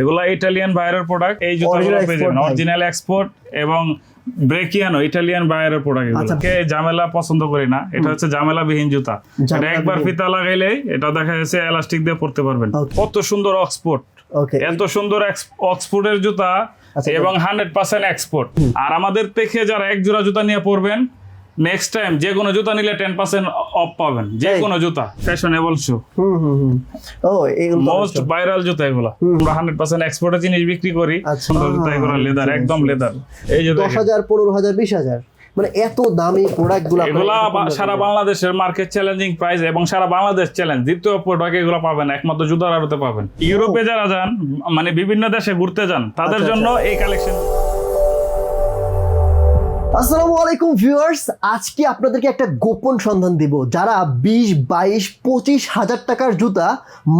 এগুলা ইটালিয়ান বাইরের প্রোডাক্ট এই জুতাগুলো পেয়ে যাবেন। অরিজিনাল এক্সপোর্ট এবং ব্রেকিয়ানো ইটালিয়ান বাইরের প্রোডাক্ট এগুলো। আচ্ছা। কে ঝামেলা পছন্দ করি না। এটা হচ্ছে ঝামেলা বিহীন জুতা। এটা একবার ফিতা লাগাইলেই এটা দেখা যাচ্ছে এলাস্টিক দিয়ে পড়তে পারবেন. কত সুন্দর অক্সফোর্ড এত সুন্দর অক্সফোর্ডের জুতা আচ্ছা, এবং হান্ড্রেড পার্সেন্ট এক্সপোর্ট আর আমাদের থেকে যারা এক জোড়া জুতা নিয়ে পড়বেন নেক্সট টাইম যে কোনো জুতা নিলে টেন পার্সেন্ট অফ পাবেন। যে কোনো জুতা fashionable shoe hmm hmm hmm. ও মোস্ট ভাইরাল জুতা এগুলো। আমরা হান্ড্রেড পার্সেন্ট এক্সপোর্টের জিনিস বিক্রি করি। আচ্ছা। সুন্দর জুতা এগুলো লেদার একদম লেদার এই যে দশ। হাজার পনেরো হাজার বিশ হাজার। মানে এত দামি প্রোডাক্টগুলো এগুলা সারা বাংলাদেশের মার্কেট চ্যালেঞ্জিং প্রাইস এবং সারা বাংলাদেশ চ্যালেঞ্জ দ্বিতীয় প্রোডাক্ট এগুলো পাবেন একমাত্র জুতার আড়তে পাবেন। ইউরোপে যারা যান মানে বিভিন্ন দেশে ঘুরতে যান তাদের আচ্ছা, জন্য এই কালেকশন আসসালামু আলাইকুম ভিউয়ার্স, আজকে আপনাদেরকে একটা গোপন সন্ধান দেব। যারা বিশ, বাইশ, পঁচিশ হাজার টাকার জুতা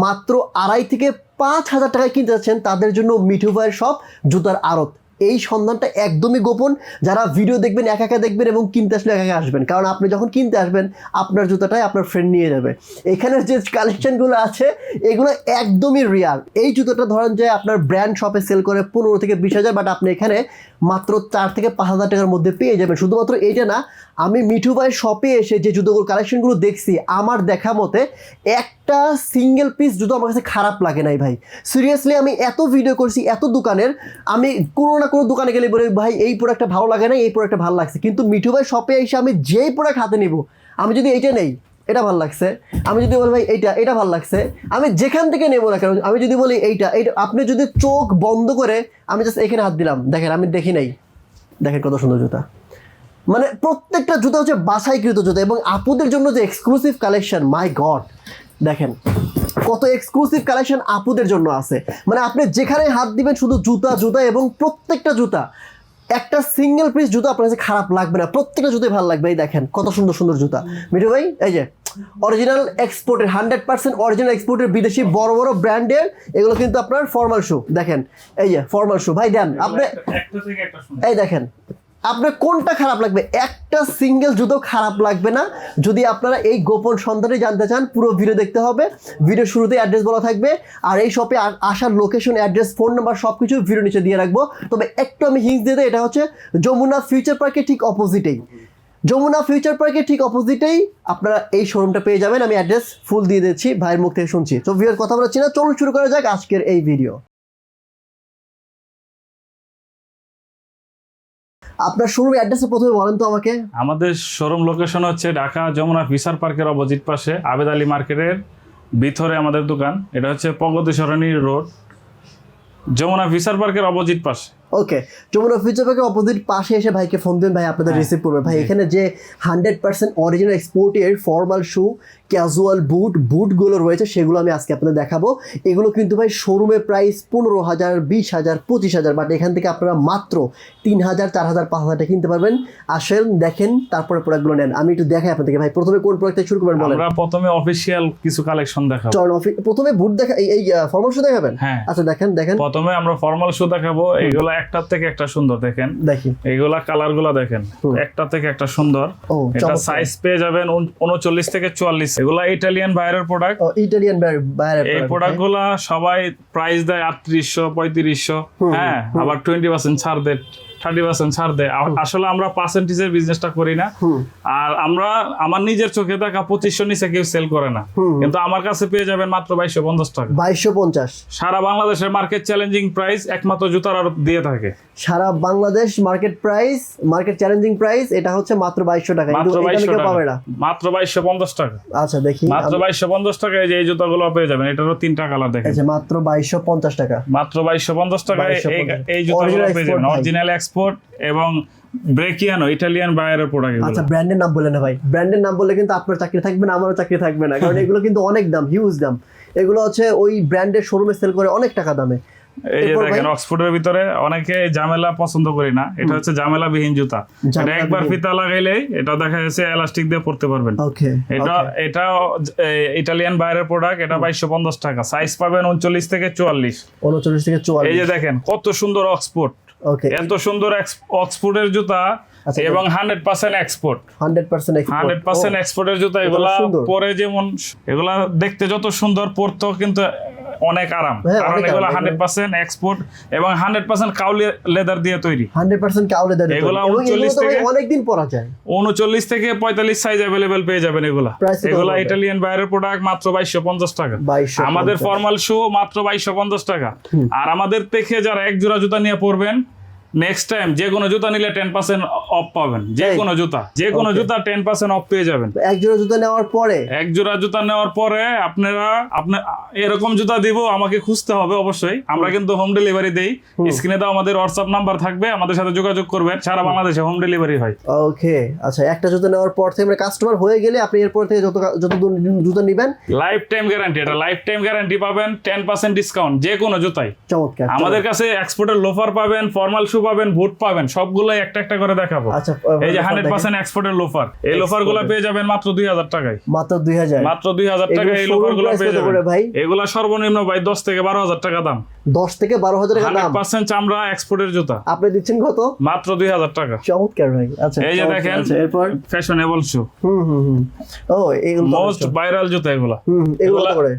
মাত্র আড়াই থেকে পাঁচ হাজার টাকায় কিনতে যাচ্ছেন, তাদের জন্য মিঠু ভাইয়ের সব জুতার আড়ত। এই সন্ধানটা একদমই গোপন। যারা ভিডিও দেখবেন, একা একা দেখবেন এবং কিনতে আসলে একা একা আসবেন। কারণ আপনি যখন কিনতে আসবেন, আপনার জুতাটাই আপনার ফ্রেন্ড নিয়ে যাবে। এখানের যে কালেকশনগুলো আছে, এগুলো একদমই রিয়াল এই জুতোটা ধরেন যে আপনার ব্র্যান্ড শপে সেল করে পনেরো থেকে বিশ হাজার বাট আপনি এখানে মাত্র চার থেকে পাঁচ হাজার টাকার মধ্যে পেয়ে যাবেন। শুধুমাত্র এইটা না, আমি মিঠু ভাইয়ের শপে এসে যে জুতোগুলো কালেকশনগুলো দেখছি, আমার দেখা মতে একটা সিঙ্গেল পিস জুতো আমার কাছে খারাপ লাগে নাই ভাই। সিরিয়াসলি আমি এত ভিডিও করছি, এত দোকানের, আমি কোনো না কোনো দোকানে গেলে বলি, ভাই, এই প্রোডাক্টটা ভালো লাগে না এই প্রোডাক্টটা ভালো লাগছে। কিন্তু মিঠু ভাই শপে এসে আমি যেই প্রোডাক্ট হাতে নিব, আমি যদি এইটা নেই, এটা ভালো লাগছে। আমি যদি বলি, ভাই, এইটা, এটা ভালো লাগছে। আমি যেখান থেকে নেব না কেন, আমি যদি বলি, এইটা এইটা। আপনি যদি চোখ বন্ধ করে, আমি জাস্ট এখানে হাত দিলাম। দেখেন, আমি দেখি নাই। দেখেন কত সুন্দর জুতা। মানে প্রত্যেকটা জুতা হচ্ছে বাছাইকৃত জুতা এবং আপুদের জন্য যে এক্সক্লুসিভ কালেকশন মাই গড দেখেন কত এক্সক্লুসিভ কালেকশন আপুদের জন্য আছে। মানে আপনি যেখানে হাত দিবেন শুধু জুতা জুতা এবং প্রত্যেকটা জুতা একটা সিঙ্গেল পিস জুতো আপনার কাছে খারাপ লাগবে না। প্রত্যেকটা জুতাই ভালো লাগবে। এই দেখেন কত সুন্দর সুন্দর জুতা। মিঠু ভাই এই যে অরিজিনাল এক্সপোর্টের হান্ড্রেড পার্সেন্ট অরিজিনাল এক্সপোর্টের বিদেশি বড় বড় ব্র্যান্ডের এগুলো কিন্তু আপনার ফর্মাল শু দেখেন এই যে ফর্মাল শু ভাই দেন আপনি এই দেখেন আপনার কোনটা খারাপ লাগবে? একটা সিঙ্গেল জুতো খারাপ লাগবে না। যদি আপনারা এই গোপন সন্ধানে জানতে চান, পুরো ভিডিও দেখতে হবে। ভিডিও শুরুতে অ্যাড্রেস বলা থাকবে। আর এই শপে আসার লোকেশন অ্যাড্রেস ফোন নাম্বার সব কিছু ভিডিও নিচে দিয়ে রাখব। তবে একটু আমি হিংস দিয়ে এটা হচ্ছে যমুনা ফিউচার পার্কের ঠিক অপোজিটেই যমুনা ফিউচার পার্কের ঠিক অপোজিটেই আপনারা এই শোরুমটা পেয়ে যাবেন। আমি অ্যাড্রেস ফুল দিয়ে দিচ্ছি, ভাইয়ের মুখ থেকে শুনছি। তো ভিডিওর কথা বলাচ্ছি না, চলুন শুরু করা যাক আজকের এই ভিডিও আপনার শোরুম অ্যাড্রেসে প্রথমে বলেন তো আমাকে। আমাদের শোরুম লোকেশন হচ্ছে ঢাকা যমুনা ফিসার পার্কের অপোজিট পাশে, আবেদ আলী মার্কেটের ভিতরে আমাদের দোকান। এটা হচ্ছে প্রগতি সরণী রোড যমুনা ফিসার পার্কের অপোজিট পাশে। ওকে যমুনা ফিউচার পার্কের অপোজিট পাশে এসে ভাইকে ফোন দেন ভাই আপনাদের হ্যাঁ। রিসিভ করবে। ভাই এখানে যে হান্ড্রেড পার্সেন্ট অরিজিনাল এক্সপোর্টের ফর্মাল শু ক্যাজুয়াল বুট বুটগুলো রয়েছে সেগুলো আমি আজকে আপনাদের দেখাবো। এগুলো কিন্তু ভাই শোরুমে প্রাইস পনেরো হাজার বিশ হাজার পঁচিশ হাজার বাট এখান থেকে আপনারা মাত্র তিন হাজার চার হাজার পাঁচ হাজার কিনতে পারবেন। আসেন দেখেন তারপরে প্রোডাক্টগুলো নেন। আমি একটু দেখাই আপনাদেরকে ভাই প্রথমে কোন প্রোডাক্ট থেকে শুরু করবেন বলেন? আমরা প্রথমে অফিসিয়াল কিছু কালেকশন দেখাবো। চল প্রথমে বুট দেখা এই ফর্মাল শু দেখাবেন? হ্যাঁ। আচ্ছা দেখেন দেখেন। প্রথমে আমরা ফর্মাল শু দেখাবো। এগুলা একটার থেকে একটা সুন্দর দেখেন। দেখি। এইগুলা কালারগুলা দেখেন। একটা থেকে একটা সুন্দর। এটা সাইজ পেয়ে যাবেন উনচল্লিশ থেকে চুয়াল্লিশ। এগুলা ইটালিয়ান বাইরের প্রোডাক্ট ইটালিয়ান বাইরের এই প্রোডাক্টগুলা সবাই প্রাইস দেয় আটত্রিশশো পঁয়ত্রিশশো। হ্যাঁ আবার টোয়েন্টি পার্সেন্ট ছাড় দেয়। থার্টি পার্সেন্ট ছাড় দেয়। আসলে আমরা পার্সেন্টেজের বিজনেসটা করি না। আর আমরা আমার নিজের চোখে দেখা পঁচিশশো নিচে কেউ সেল করে না। কিন্তু আমার কাছে পেয়ে যাবেন মাত্র বাইশশো পঞ্চাশ টাকা। বাইশশো পঞ্চাশ। সারা বাংলাদেশের মার্কেট চ্যালেঞ্জিং প্রাইস একমাত্র জুতার আর দিয়ে থাকে। সারা Bangladesh market price market challenging price এটা হচ্ছে মাত্র বাইশশো টাকা। মাত্র বাইশশো টাকা। পাবে না। মাত্র বাইশশো পঞ্চাশ টাকা। আচ্ছা দেখি। মাত্র বাইশশো পঞ্চাশ টাকায় যে এই জুতাগুলো পেয়ে যাবেন এটারও তিনটা কালার দেখেন। আচ্ছা মাত্র বাইশশো পঞ্চাশ টাকা। মাত্র বাইশশো পঞ্চাশ টাকায় এই 2250 এই জুতাগুলো পেয়ে যাবেন। অরিজিনাল এক্সপোর্ট এবং ব্রেকিয়ানো ইটালিয়ান বাইরের প্রোডাক্ট আচ্ছা ব্র্যান্ডের নাম বলে না ভাই। ব্র্যান্ডের নাম বললে কিন্তু আপনার চাকরি থাকবে না আমারও চাকরি থাকবে না। কারণ এগুলো কিন্তু অনেক দাম হিউজ দাম। এগুলো হচ্ছে ওই ব্র্যান্ডের শোরুমে সেল করে অনেক টাকা দামে। এই যে দেখেন অক্সফোর্ডের ভিতরে অনেকে ঝামেলা পছন্দ করি না। এটা হচ্ছে ঝামেলা বিহীন জুতা। এটা একবার ফিতা লাগাইলেই এটা দেখা যাচ্ছে এলাস্টিক দিয়ে পড়তে পারবেন। এটা এটা ইটালিয়ান বাইরের প্রোডাক্ট এটা বাইশশো পঞ্চাশ টাকা। সাইজ পাবেন উনচল্লিশ থেকে চুয়াল্লিশ। উনচল্লিশ থেকে এই যে দেখেন কত সুন্দর অক্সফোর্ড ওকে এত সুন্দর অক্সফোর্ডের জুতা আচ্ছা, এবং hundred percent export. Hundred percent hundred percent এক্সপোর্টের জুতা এগুলা পরে যেমন এগুলা দেখতে যত সুন্দর পরতো কিন্তু অনেক আরাম। হ্যাঁ, কারণ এগুলো হান্ড্রেড পার্সেন্ট এক্সপোর্ট এবং হান্ড্রেড পার্সেন্ট কাউলি লেদার দিয়ে তৈরি। হান্ড্রেড পার্সেন্ট কাউলে লেদার এগুলো উনচল্লিশ থেকে- অনেকদিন পরা যায়। উনচল্লিশ থেকে পঁয়তাল্লিশ সাইজ অ্যাভেলেবেল পেয়ে যাবেন এগুলো। এগুলো এগুলা ইটালিয়ান বাইরের প্রোডাক্ট মাত্র বাইশশো পঞ্চাশ টাকা। আমাদের ফর্মাল শু মাত্র বাইশশো পঞ্চাশ টাকা। আর আমাদের থেকে যারা এক জোড়া জুতা নিয়ে পরবেন নেক্সট টাইম যে কোনো জুতা নিলে টেন পার্সেন্ট অফ পাবেন। যে? কোনো জুতা। যে কোনো জুতা টেন পার্সেন্ট অফ পেয়ে যাবেন। এক জোড়া জুতা নেওয়ার পরে? এক জোড়া জুতা নেওয়ার পরে আপনারা আপনার এরকম জুতা দিব আমাকে খুঁজতে হবে অবশ্যই। আমরা কিন্তু হোম ডেলিভারি দেই। স্ক্রিনে দাও আমাদের হোয়াটসঅ্যাপ নাম্বার থাকবে আমাদের সাথে যোগাযোগ করবেন। সারা বাংলাদেশে হোম ডেলিভারি হয়। ওকে আচ্ছা একটা জুতা নেওয়ার পর থেকে মানে কাস্টমার হয়ে গেলে আপনি এরপর থেকে যত যত জুতা নেবেন লাইফ টাইম গ্যারান্টি এটা লাইফ টাইম গ্যারান্টি পাবেন টেন পার্সেন্ট ডিসকাউন্ট যে কোনো জুতাই। চমৎকার আমাদের কাছে এক্সপোর্টের লোফার পাবেন ফর্মাল শু পাবেন বুট পাবেন সবগুলোই একটা একটা করে দেখাবো। আচ্ছা এই যে হান্ড্রেড। পার্সেন্ট এক্সপোর্টের লোফার এই লোফারগুলো পেয়ে যাবেন মাত্র দুই হাজার টাকায়। মাত্র দুই হাজার। মাত্র দুই হাজার টাকা এই লোফারগুলো পেয়ে যাবেন। ভাই? এগুলা সর্বনিম্ন ভাই দশ থেকে বারো হাজার টাকা দাম। দশ থেকে বারো হাজার টাকা দাম। পার্সেন্ট চামড়া এক্সপোর্টের জুতা। আপনি দিচ্ছেন কত? মাত্র দুই হাজার টাকা। চমৎকার ভাই। আচ্ছা এই যে দেখেন আচ্ছা, এরপর? ফ্যাশনেবল শু হুম হুম ও এগুলো মোস্ট ভাইরাল জুতা এগুলা।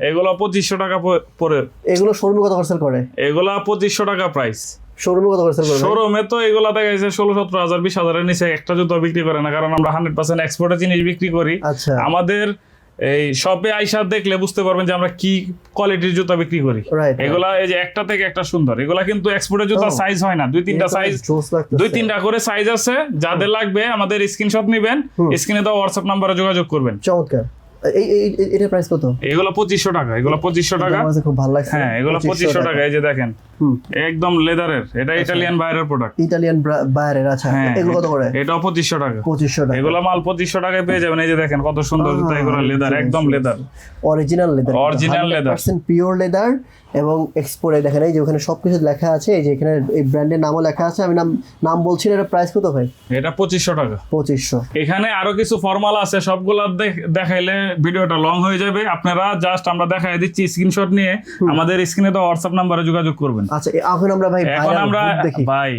এগুলো পঁচিশশো টাকা পরে এগুলো শোরুমে কত করে? এগুলা পঁচিশশো টাকা প্রাইস শোরুমে কত করে শোরুমে তো এগুলা দেখা গেছে ষোলো সতেরো হাজার বিশ হাজারের নিচে একটা জুতো বিক্রি করে না কারণ আমরা হান্ড্রেড পার্সেন্ট এক্সপোর্টের জিনিস বিক্রি করি। আচ্ছা। আমাদের এই শপে আইসা দেখলে বুঝতে পারবেন যে আমরা কি কোয়ালিটির জুতা বিক্রি করি। এগুলা এই যে একটা থেকে একটা সুন্দর। এগুলা কিন্তু এক্সপোর্টের জুতা. সাইজ হয় না। দুই তিনটা সাইজ দুই তিনটা করে সাইজ আছে। যাদের লাগবে আমাদের স্ক্রিনশট নেবেন। স্ক্রিনে দাও হোয়াটসঅ্যাপ নাম্বারে যোগাযোগ করবেন। চমৎকার। এই এই- এই- প্রাইস কত? এগুলো পঁচিশশো টাকা এগুলো পঁচিশশো টাকা। আমার কাছে খুব ভালো লাগছে। হ্যাঁ এগুলো পঁচিশশো টাকা। এই যে দেখেন। একদম লেদারের এটা ইটালিয়ান বাইরের প্রোডাক্ট ইটালিয়ান বাইরের আচ্ছা। হ্যাঁ এগুলো কত করে? এটাও পঁচিশশো টাকা। পঁচিশশো টাকা। এগুলো মাল পঁচিশশো টাকায় পেয়ে যাবেন। এই যে দেখেন কত সুন্দর জুতা এগুলো লেদার একদম leather. Original leather. Original leather। Pure leather এবং এক্সপোর্টে দেখেন এই যে ওখানে সবকিছু লেখা আছে। এই যে এখানে এই ব্র্যান্ডের নামও লেখা আছে। আমি নাম নাম বলছি না এটা প্রাইস কত ভাই? এটা পঁচিশশো টাকা। পঁচিশশো। এখানে আরও কিছু ফর্মাল আছে সবগুলা দেখ- দেখাইলে ভিডিওটা লং হয়ে যাবে। আপনারা জাস্ট আমরা দেখাই দিচ্ছি স্ক্রিনশট নিয়ে আমাদের স্ক্রিনে তো হোয়াটসঅ্যাপ নাম্বারে যোগাযোগ করবেন। আচ্ছা এখন আমরা ভাই এখন আমরা দেখি। ভাই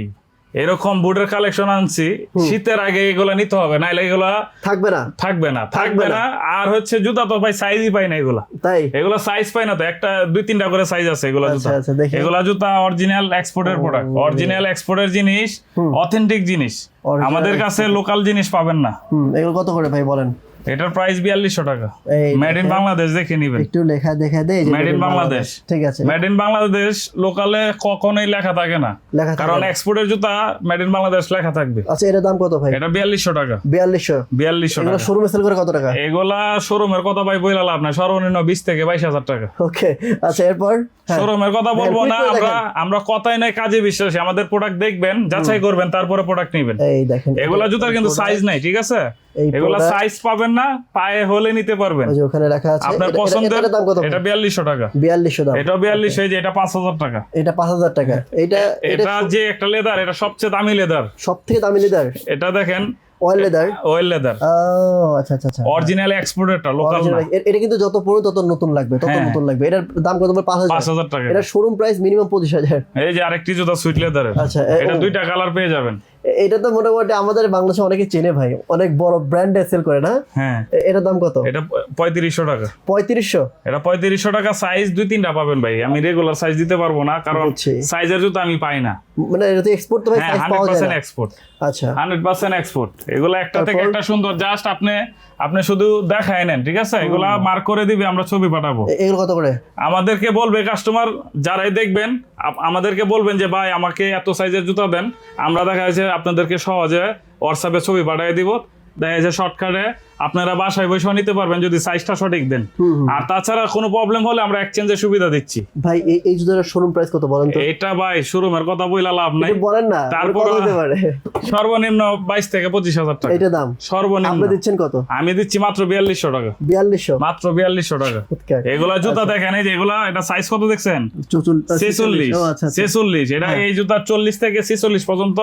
এরকম বুটের কালেকশন আনছি শীতের আগে এগুলা নিতে হবে নাইলে এগুলা থাকবে না। থাকবে না থাকবে না। আর হচ্ছে জুতা তো ভাই সাইজই পাই না এগুলা। তাই? এগুলা সাইজ পাই না তো একটা দুই তিনটা করে সাইজ আছে এগুলা আচ্ছা জুতা। আচ্ছা এগুলা জুতা অরিজিনাল এক্সপোর্টের প্রোডাক্ট অরিজিনাল এক্সপোর্টের জিনিস অথেন্টিক জিনিস। আমাদের কাছে লোকাল জিনিস পাবেন না। এগুলো কত করে ভাই বলেন? এটার প্রাইস বিয়াল্লিশশো টাকা। মেড ইন বাংলাদেশ দেখে নিবেন। একটু লেখা দেখা দেয় Made in বাংলাদেশ। ঠিক আছে। মেড ইন বাংলাদেশ লোকালে কখনোই লেখা থাকে না। কারণ এক্সপোর্টের জুতা মেড ইন বাংলাদেশ লেখা থাকবে। আচ্ছা এটার দাম কত ভাই? এটা বিয়াল্লিশশো টাকা। বিয়াল্লিশশো। বিয়াল্লিশশো এগুলো টাকা। শোরুমে সেল করে কত টাকা? এগুলা শোরুমের কথা ভাই বইলা লাভ নাই। সর্বনিম্ন বিশ থেকে বাইশ হাজার টাকা। ওকে আচ্ছা এরপর? হ্যাঁ। শোরুমের কথা বলব না আমরা আমরা কথাই নাই কাজে বিশ্বাসী। আমাদের প্রোডাক্ট দেখবেন যাচাই করবেন তারপরে প্রোডাক্ট নেবেন। এই দেখেন। এগুলা জুতার কিন্তু সাইজ নাই ঠিক আছে? এগুলা সাইজ পাবেন না পায়ে হলে নিতে পারবেন। ওই যে ওখানে লেখা আছে। আপনার পছন্দের দাম কত? এটা বিয়াল্লিশশো টাকা। বিয়াল্লিশশো দাম। এটা বিয়াল্লিশ হয়ে যে এটা পাঁচ হাজার টাকা। এটা পাঁচ হাজার টাকা। এটা এটা যে একটা লেদার এটা সবচেয়ে দামি লেদার। সব থেকে দামি লেদার? এটা দেখেন অয়েল লেদার? Oil leather. আচ্ছা আচ্ছা আচ্ছা। অরিজিনাল এক্সপোর্টেরটা লোকাল না। এটা কিন্তু যত পুরো তত নতুন লাগবে তত হ্যাঁ। নতুন লাগবে। এটার দাম কত হাজার। হাজার টাকা। এটা শোরুম প্রাইস মিনিমাম পঁচিশ হাজার। এই যে আরেকটি জুতা সুইট লেদারের। আচ্ছা এটা দুইটা কালার পেয়ে যাবেন। এটা তো মোটামুটি আমাদের বাংলাদেশে অনেকে চেনে ভাই। অনেক বড় ব্র্যান্ডে সেল করে না? হ্যাঁ। এটার দাম কত? এটা পঁয়ত্রিশশো টাকা। পঁয়ত্রিশশো? এটা পঁয়ত্রিশশো টাকা সাইজ দুই তিনটা পাবেন ভাই। আমি রেগুলার সাইজ দিতে পারব না কারণ সাইজের জুতো আমি পাই না। মানে এটা তো এক্সপোর্ট তো ভাই হ্যাঁ সাইজ পাওয়া যায় না। এক্সপোর্ট আচ্ছা। হান্ড্রেড পার্সেন্ট এক্সপোর্ট এগুলো একটা থেকে একটা সুন্দর জাস্ট আপনি আপনি শুধু দেখায় নেন ঠিক আছে? এগুলা মার্ক করে দিবে আমরা ছবি পাঠাবো। এগুলো কত করে? আমাদেরকে বলবে কাস্টমার যারাই দেখবেন আমাদেরকে বলবেন যে ভাই আমাকে এত সাইজের জুতা দেন। আমরা দেখা যাচ্ছে আপনাদেরকে সহজে হোয়াটসঅ্যাপে ছবি পাঠিয়ে দিব। দেখা যাচ্ছে শর্টকাটে আপনারা বাসায় বসে নিতে পারবেন যদি সাইজটা সঠিক দেন। আর তাছাড়া কোনো প্রবলেম হলে আমরা এক্সচেঞ্জের সুবিধা দিচ্ছি। ভাই এই এই জুতার শোরুম প্রাইস কত বলেন তো? এটা ভাই শোরুমের কথা বইলা লাভ নাই। বলেন না তারপর- হতে পারে। সর্বনিম্ন বাইশ থেকে পঁচিশ হাজার টাকা। এটা দাম? সর্বনিম্ন। আপনি দিচ্ছেন কত? আমি দিচ্ছি মাত্র বিয়াল্লিশশো টাকা। বিয়াল্লিশশো? মাত্র বিয়াল্লিশশো টাকা। এগুলা জুতা দেখেন এই যে এগুলা এটা সাইজ কত দেখছেন? চুচুল- ছেচল্লিশ। ও আচ্ছা আচ্ছা। এটা হ্যাঁ। এই জুতার চল্লিশ থেকে ছেচল্লিশ পর্যন্ত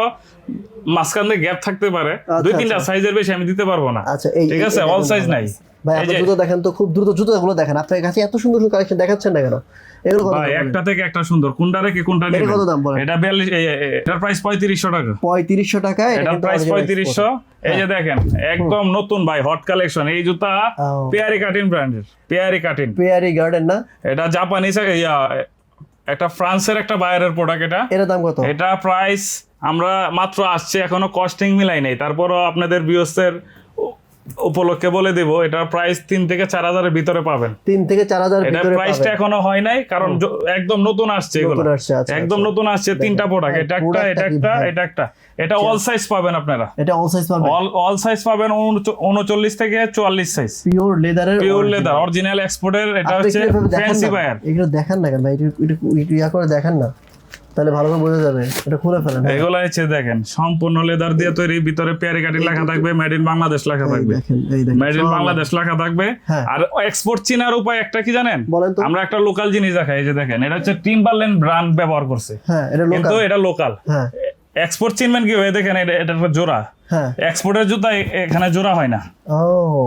মাঝখান গ্যাপ থাকতে পারে। দুই তিনটা আচ্ছা। সাইজের বেশি আমি দিতে পারব না। আচ্ছা এই আছে এটা অল সাইজ নাই। ভাই আপনি জুতো দেখেন তো খুব দ্রুত জুতোগুলো দেখেন। আপনার কাছে এত সুন্দর সুন্দর কালেকশন দেখাচ্ছেন না কেন? এগুলো কত ভাই একটা থেকে একটা সুন্দর। কোনটা রেখে কোনটা এটা নেবেন? কত দাম বলেন? এটা বিয়াল্লিশ এই- এই- এটার প্রাইস পঁয়ত্রিশশো টাকা। পঁয়ত্রিশশো টাকায় এটা প্রাইস original পঁয়ত্রিশশো। export। এই যে দেখেন একদম নতুন ভাই হট কালেকশন এই জুতা পেয়ারি কাটিন ব্র্যান্ডের। পেয়ারি কাটিন। পেয়ারি গার্ডেন না? এটা জাপানিজ একটা ফ্রান্সের একটা বায়ারের প্রোডাক্ট এটা। এটার দাম কত? এটা প্রাইস আমরা মাত্র আসছে এখনও কস্টিং মিলাই নাই। তারপরও আপনাদের বিয়সের উপলক্ষে বলে দেব এটার প্রাইস তিন থেকে চার হাজারের ভিতরে পাবেন। তিন থেকে চার হাজার এটা প্রাইসটা এখনও হয় নাই কারণ একদম নতুন আসছে এগুলো। আচ্ছা, একদম আচ্ছা। নতুন আসছে তিনটা প্রোডাক্ট এটা একটা এটা একটা এটা একটা। এটা অল সাইজ পাবেন আপনারা। এটা অল সাইজ পাবেন। অল সাইজ পাবেন উনচ- উনচল্লিশ থেকে চুয়াল্লিশ সাইজ পিওর লেদারের পিওর লেদার অরিজিনাল এক্সপোর্টের এটা হচ্ছে ফ্যান্সি বায়ার এগুলো দেখান না কেন ভাই? একটু ইয়া করে দেখান না। তাহলে ভালো করে বোঝা যাবে। এটা খুলে ফেলেন। এগুলো হচ্ছে দেখেন সম্পূর্ণ লেদার দিয়ে তৈরি ভিতরে পেয়ারি কাটি লেখা থাকবে মেড ইন বাংলাদেশ লেখা থাকবে। মেড ইন বাংলাদেশ লেখা থাকবে। আর এক্সপোর্ট চিনার উপায় একটা কি জানেন? আমরা একটা লোকাল জিনিস দেখাই এই যে দেখেন এটা হচ্ছে টিম্বারল্যান্ড ব্র্যান্ড ব্যবহার করছে। হ্যাঁ এটা কিন্তু এটা লোকাল এক্সপোর্ট চিনবেন কি হয়ে দেখেন এটা এটা একটা জোড়া। এক্সপোর্টের জুতা এখানে জোড়া হয় না।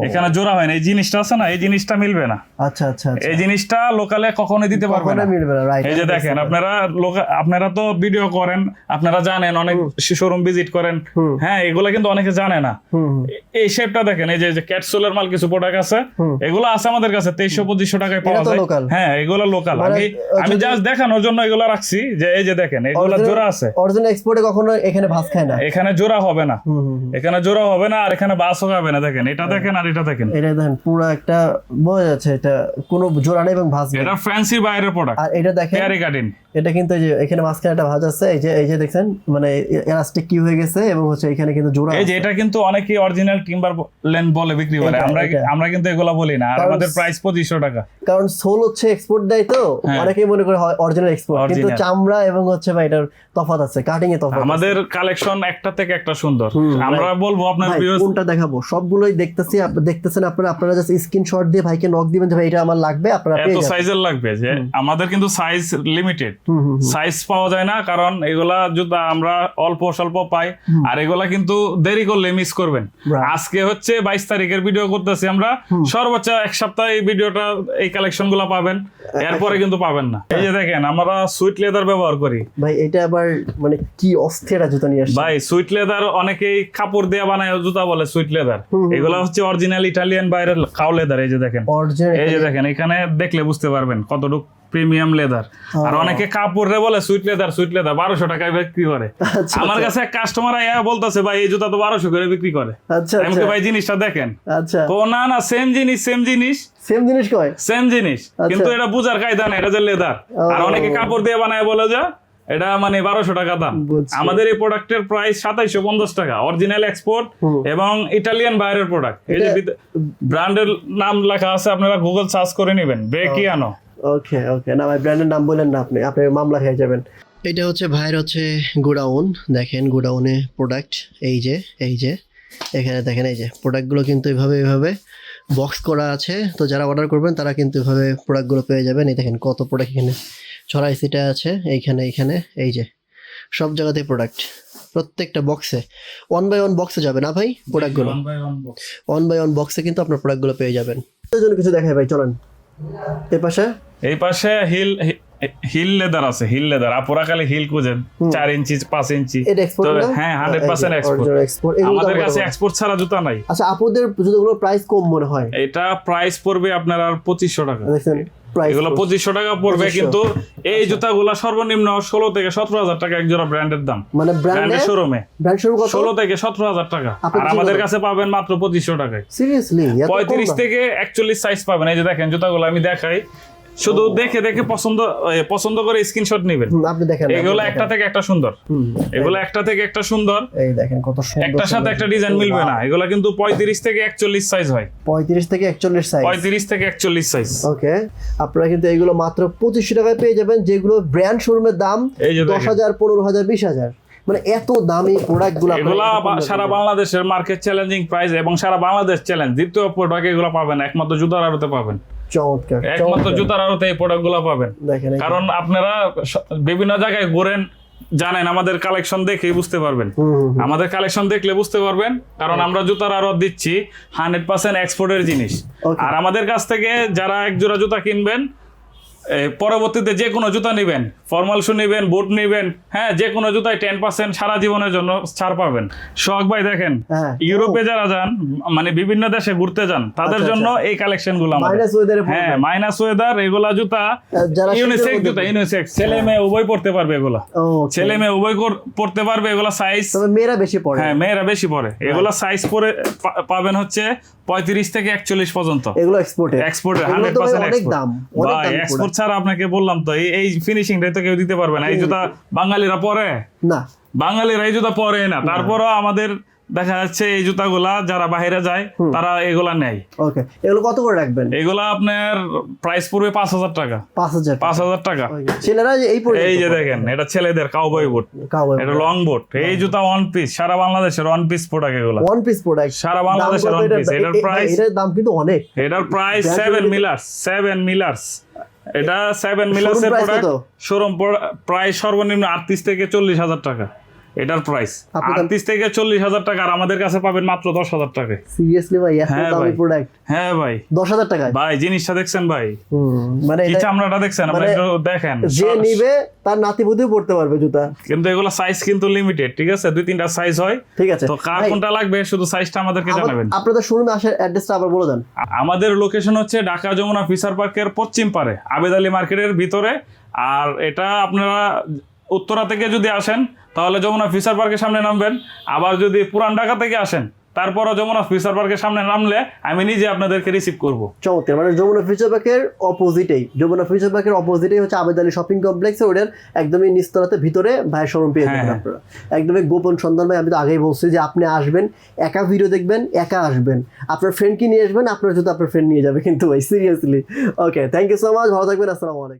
এখানে জোড়া হয় না। এই জিনিসটা আছে না এই জিনিসটা মিলবে না। আচ্ছা আচ্ছা আচ্ছা। এই জিনিসটা লোকালে কখনোই দিতে পারবে না। মিলবে না এই যে দেখেন আপনারা আপনারা তো ভিডিও করেন আপনারা জানেন অনেক শোরুম ভিজিট করেন। হ্যাঁ এগুলো কিন্তু অনেকে জানে না। এই শেপটা দেখেন এই যে ক্যাটসোলের মাল কিছু প্রোডাক্ট আছে এগুলো আছে আমাদের কাছে তেইশশো পঁচিশশো টাকায় পাওয়া যায়। হ্যাঁ এগুলো লোকাল মানে, আমি আমি জাস্ট দেখানোর জন্য এগুলো রাখছি যে এই যে দেখেন এগুলো জোড়া আছে। অরিজিনাল এক্সপোর্টে কখনো এখানে ভাস খায় না। এখানে জোড়া হবে না। এখানে জোড়া হবে না আর এখানে বাসও খাবে না দেখেন এটা দেখেন আর এটা দেখেন। এটা দেখেন পুরো একটা বোঝা যাচ্ছে এটা কোনো জোড়া নেই এবং নেই। এটা ফ্যান্সি বাইরের প্রোডাক্ট আর এটা দেখেন পেয়ারি কাটিন এটা কিন্তু এই যে এখানে মাঝখানে একটা ভাঁজ আছে এই যে এই যে দেখছেন মানে এলাস্টিক কি হয়ে গেছে এবং হচ্ছে এখানে কিন্তু জোড়া এই যে এটা কিন্তু অনেকে অরিজিনাল টিম্বার লেন্থ বলে বিক্রি করে। আমরা আমরা কিন্তু এগুলা বলি না। আর আমাদের প্রাইস পঁচিশশো টাকা। কারণ সোল হচ্ছে এক্সপোর্ট দেয় তো হ্যাঁ। অনেকেই মনে করে অরিজিনাল এক্সপোর্ট কিন্তু চামড়া এবং হচ্ছে ভাই এটার তফাৎ আছে কাটিং এ তফাৎ আমাদের কালেকশন একটা থেকে একটা সুন্দর। আমরা বলব আপনার কোনটা দেখাবো? সবগুলোই দেখতেছি দেখতেছেন আপনারা আপনারা জাস্ট স্ক্রিনশট দিয়ে ভাইকে নক দিবেন ভাই এটা আমার লাগবে আপনারা এত সাইজের লাগবে যে আমাদের কিন্তু সাইজ লিমিটেড সাইজ পাওয়া যায় না কারণ এগুলা জুতা আমরা অল্প স্বল্প পাই আর এগুলা কিন্তু দেরি করলে মিস করবেন। আজকে হচ্ছে বাইশ তারিখের ভিডিও করতেছি আমরা। সর্বোচ্চ এক সপ্তাহ এই ভিডিওটা এই কালেকশনগুলা পাবেন এরপরে কিন্তু পাবেন না। এই যে দেখেন আমরা সুইট লেদার ব্যবহার করি। ভাই এটা আবার মানে কি অস্থির জুতা নিয়ে আসছে। ভাই সুইট লেদার অনেকেই কাপড় দিয়ে বানায় জুতা বলে সুইট লেদার এগুলা হচ্ছে অরিজিনাল ইটালিয়ান বাইরের কাউ লেদার এই যে দেখেন। এই যে দেখেন এখানে দেখলে বুঝতে পারবেন কতটুকু প্রিমিয়াম লেদার আর অনেকে কাপড় বলে সুইট লেদার সুইট লেদার বারোশো টাকায় বিক্রি করে। আচ্ছা, আমার কাছে এক কাস্টমার আয়া বলতেছে ভাই এই জুতা তো বারোশো করে বিক্রি করে। আচ্ছা আমি আচ্ছা। ভাই জিনিসটা দেখেন। আচ্ছা। তো না না সেম জিনিস সেম জিনিস। সেম জিনিস কয়? সেম জিনিস। আচ্ছা। কিন্তু এটা বুঝার কায়দা না এটা যে লেদার আর অনেকে কাপড় দিয়ে বানায় বলে যে এটা মানে বারোশো টাকা দাম। আমাদের এই প্রোডাক্টের প্রাইস সাতাইশো পঞ্চাশ টাকা অরিজিনাল এক্সপোর্ট এবং ইটালিয়ান বাইরের প্রোডাক্ট এই যে ব্র্যান্ডের নাম লেখা আছে আপনারা গুগল সার্চ করে নেবেন বেকিয়ানো ওকে ওকে না ভাই ব্র্যান্ডের নাম বললেন না আপনি আপনি মামলা খেয়ে যাবেন। এটা হচ্ছে ভাইয়ের হচ্ছে গোডাউন দেখেন গোডাউনে প্রোডাক্ট এই যে এই যে এখানে দেখেন এই যে প্রোডাক্টগুলো কিন্তু এভাবে এভাবে বক্স করা আছে। তো যারা অর্ডার করবেন তারা কিন্তু এভাবে প্রোডাক্টগুলো পেয়ে যাবেন। এই দেখেন কত প্রোডাক্ট এখানে। ছড়াই সিটা আছে এইখানে এইখানে এই যে। সব জায়গাতে প্রোডাক্ট প্রত্যেকটা বক্সে ওয়ান বাই ওয়ান বক্সে যাবে না ভাই প্রোডাক্টগুলো ওয়ান বাই ওয়ান বক্সে কিন্তু আপনার প্রোডাক্টগুলো পেয়ে যাবেন। জন্য কিছু দেখাই ভাই চলেন। এ পাশে? এই পাশে হিল হিল লেদার আছে হিল লেদার আপুরা খালি হিল খুঁজেন। চার ইঞ্চি পাঁচ ইঞ্চি তো হ্যাঁ হান্ড্রেড পার্সেন্ট এক্সপোর্ট আমাদের কাছে এক্সপোর্ট ছাড়া জুতা নাই। আচ্ছা আপুদের জুতোগুলোর প্রাইস কম মনে হয়। এটা প্রাইস পড়বে আপনার আর পঁচিশশো টাকা। এগুলো পঁচিশশো টাকা পড়বে কিন্তু আচ্ছা। এই জুতাগুলো সর্বনিম্ন ষোলো থেকে সতেরো হাজার টাকা এক জোড়া ব্র্যান্ডের দাম। মানে ব্র্যান্ডে ব্র্যান্ডের শোরুমে ষোলো থেকে সতেরো হাজার টাকা। আর আমাদের কাছে পাবেন মাত্র পঁচিশশো টাকায়। সিরিয়াসলি পঁয়ত্রিশ থেকে একচল্লিশ সাইজ পাবেন। এই যে দেখেন জুতাগুলো আমি দেখাই। শুধু দেখে দেখে পছন্দ পছন্দ করে স্ক্রিনশট নেবেন। আপনি দেখেন এগুলো একটা থেকে একটা সুন্দর। এগুলো একটা থেকে একটা সুন্দর। এই দেখেন কত সুন্দর একটার সাথে একটা ডিজাইন মিলবে না। এগুলো কিন্তু পঁয়ত্রিশ থেকে একচল্লিশ সাইজ হয়। পঁয়ত্রিশ থেকে একচল্লিশ সাইজ পঁয়ত্রিশ থেকে একচল্লিশ সাইজ ওকে। আপনারা কিন্তু এইগুলো মাত্র পঁচিশশো টাকায় পেয়ে যাবেন যেগুলো ব্র্যান্ড শোরুমের দাম এই যে দশ দেখেন। হাজার পনেরো হাজার বিশ হাজার। মানে এত দামি প্রোডাক্টগুলো এগুলা সারা বাংলাদেশের মার্কেট চ্যালেঞ্জিং প্রাইস এবং সারা বাংলাদেশ চ্যালেঞ্জ দ্বিতীয় প্রোডাক্ট এগুলো পাবেন একমাত্র জুতার আড়তে পাবেন। চমৎকার একমাত্র জুতার আড়তে এই প্রোডাক্টগুলো পাবেন। দেখেন কারণ আপনারা বিভিন্ন জায়গায় ঘুরেন জানেন আমাদের কালেকশন দেখেই বুঝতে পারবেন। আমাদের কালেকশন দেখলে বুঝতে পারবেন কারণ আমরা জুতার আরও দিচ্ছি হান্ড্রেড পার্সেন্ট এক্সপোর্টের জিনিস। আর আমাদের কাছ থেকে যারা এক জোড়া জুতা কিনবেন পরবর্তীতে যে কোনো জুতা নেবেন ফর্মাল শু নেবেন বুট নেবেন হ্যাঁ যে কোনো জুতায় টেন পার্সেন্ট সারা জীবনের জন্য ছাড় পাবেন। সোহাগ ভাই দেখেন হ্যাঁ। ইউরোপে যারা যান মানে বিভিন্ন দেশে ঘুরতে যান তাদের আচ্ছা, জন্য এই কালেকশনগুলো মাইনাস হ্যাঁ মাইনাস ওয়েদার এগুলা জুতা ইউনিসেক্স জুতা ইউনিসেক্স ছেলে মেয়ে উভয় পড়তে পারবে এগুলা। ছেলে মেয়ে উভয় পড়তে পারবে এগুলা সাইজ মেয়েরা বেশি পড়ে। হ্যাঁ মেয়েরা বেশি পড়ে। এগুলা সাইজ পরে পাবেন হচ্ছে পঁয়ত্রিশ থেকে একচল্লিশ পর্যন্ত। এগুলো এক্সপোর্টে এক্সপোর্টে এগুলো হান্ড্রেড পার্সেন্ট অনেক দাম ভাই এক্সপোর্ট ছাড়া আপনাকে বললাম তো এই ফিনিশিংটাই তো কেউ দিতে পারবে না। এই জুতা বাঙালিরা পরে। না। বাঙালিরা এই জুতা পরে না। তারপরও আমাদের দেখা যাচ্ছে এই জুতাগুলা যারা বাইরে যায় তারা এগুলা নেয়। ওকে এগুলো কত করে রাখবেন? এগুলা আপনার প্রাইস পড়বে পাঁচ হাজার টাকা। পাঁচ হাজার পাঁচ হাজার টাকা। ছেলেরা এই এই যে দেখেন এটা ছেলেদের কাউবয় বুট এটা লং বুট এই জুতা ওয়ান পিস সারা বাংলাদেশের ওয়ান পিস প্রোডাক্ট এগুলা। ওয়ান পিস প্রোডাক্ট সারা বাংলাদেশের ওয়ান পিস এটার প্রাইস এটার দাম কিন্তু অনেক। এটার price seven Millers seven Millers এটা সেভেন মিলার্স এর price প্রোডাক্ট শোরুম প্রাইস সর্বনিম্ন আটত্রিশ থেকে চল্লিশ হাজার টাকা। এটার প্রাইস আপনি দাম- আটত্রিশ থেকে চল্লিশ হাজার টাকা আর আমাদের কাছে পাবেন মাত্র দশ হাজার টাকায় সিরিয়াসলি ভাই এত হ্যাঁ দামি। প্রোডাক্ট হ্যাঁ ভাই। দশ হাজার টাকায়? ভাই জিনিসটা দেখছেন ভাই? মানে এটা চামড়াটা দেখছেন? আপনি মানে একটু দেখেন। যে নিবে তার নাতিপুতিও পড়তে পারবে জুতা। কিন্তু এগুলো সাইজ কিন্তু লিমিটেড ঠিক আছে? দুই তিনটা সাইজ হয়। ঠিক আছে। তো কার কোনটা লাগবে? শুধু সাইজটা আমাদেরকে জানাবেন। আপনাদের শুনুন আসার অ্যাড্রেসটা আবার বলে দেন। আমাদের লোকেশন হচ্ছে ঢাকা যমুনা ফিসার পার্কের পশ্চিম পারে আবেদ আলী মার্কেটের ভিতরে। আর এটা আপনারা উত্তরা থেকে যদি আসেন তাহলে যমুনা ফিসার পার্কের সামনে নামবেন। আবার যদি পুরান ঢাকা থেকে আসেন তারপরও যমুনা ফিসার পার্কের সামনে নামলে আমি নিজে আপনাদেরকে রিসিভ করব। চমৎকার মানে যমুনা ফিউচার পার্কের অপোজিটেই যমুনা ফিউচার পার্কের অপোজিটেই হচ্ছে আবেদ আলী শপিং কমপ্লেক্স ওটার একদমই নিস্তলাতে ভিতরে ভাইয়ের শোরুম পেয়ে যাবেন হ্যাঁ। আপনারা। একদমই গোপন সন্ধান ভাই আমি তো আগেই বলছি যে আপনি আসবেন একা ভিডিও দেখবেন একা আসবেন। আপনার ফ্রেন্ডকে নিয়ে আসবেন আপনার যদি আপনার ফ্রেন্ড নিয়ে যাবে কিন্তু ভাই seriously okay thank you so much ভালো থাকবেন আসসালামু আলাইকুম।